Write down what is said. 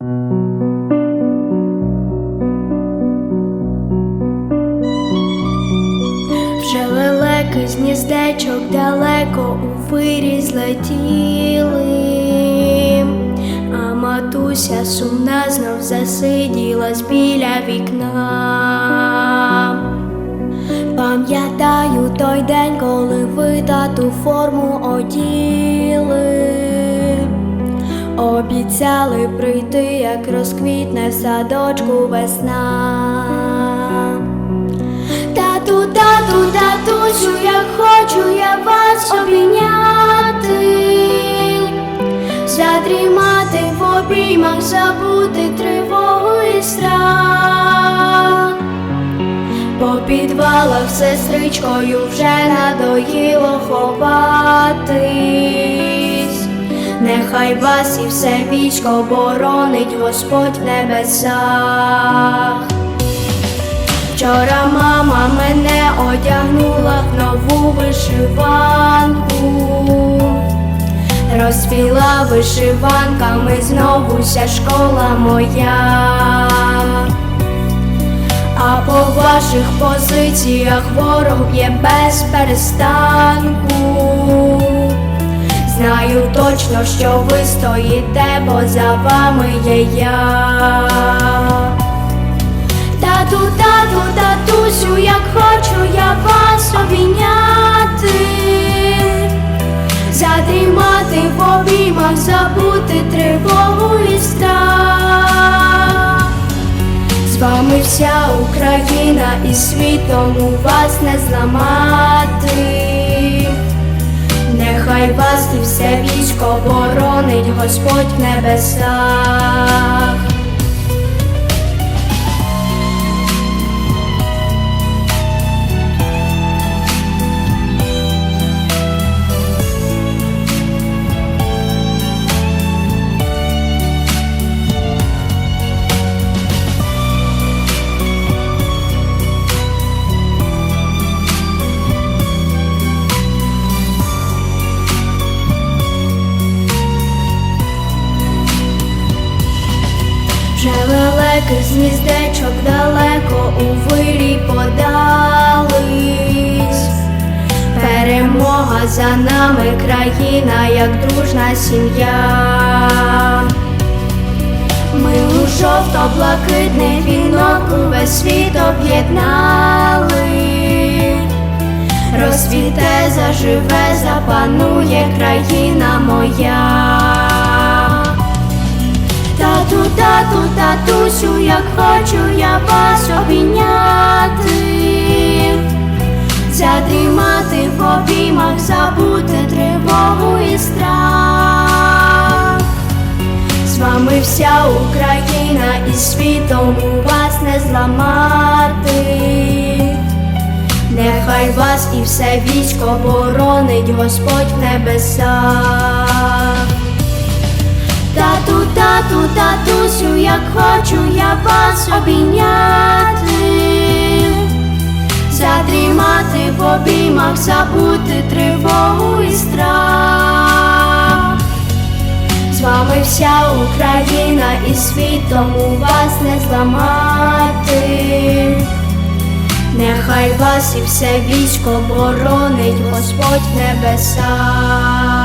Вже лелеки з гніздечок далеко у вирі злетіли, а матуся сумна знов засиділась біля вікна. Пам'ятаю той день, коли ви тату форму оділи. Обіцяли прийти, як розквітне в садочку весна. Тату, тату, татусю, як хочу я вас обійняти, задрімати в обіймах, забути тривогу і страх. По підвалах сестричкою вже надоїло ховатись. Нехай вас і все військо боронить Господь в небесах. Вчора мама мене одягнула в нову вишиванку, розцвіла вишиванками знову вся школа моя. А по ваших позиціях ворог б'є без перестанку. Знаю точно, що ви стоїте, бо за вами є я. Тату, тату, татусю, як хочу я вас обійняти, задрімати в обіймах, забути тривогу і страх. З вами вся Україна і світом у вас не зламати. Нехай вас і все військо боронить Господь в небесах. Вже лелеки з далеко у вирі подались. Перемога за нами, країна, як дружна сім'я. Ми у жовто-блакитний вінок увесь світ об'єднали. Розцвіте, заживе, запанує країна моя. Тату, тату, татусю, як хочу я вас обійняти, задрімати в обіймах, забути тривогу і страх. З вами вся Україна і світом у вас не зламати. Нехай вас і все військо боронить Господь в небесах. Тату, тату, татусю, як хочу я вас обійняти, задрімати в обіймах, забути тривогу і страх. З вами вся Україна і світом у вас не зламати. Нехай вас і все військо боронить Господь в небесах.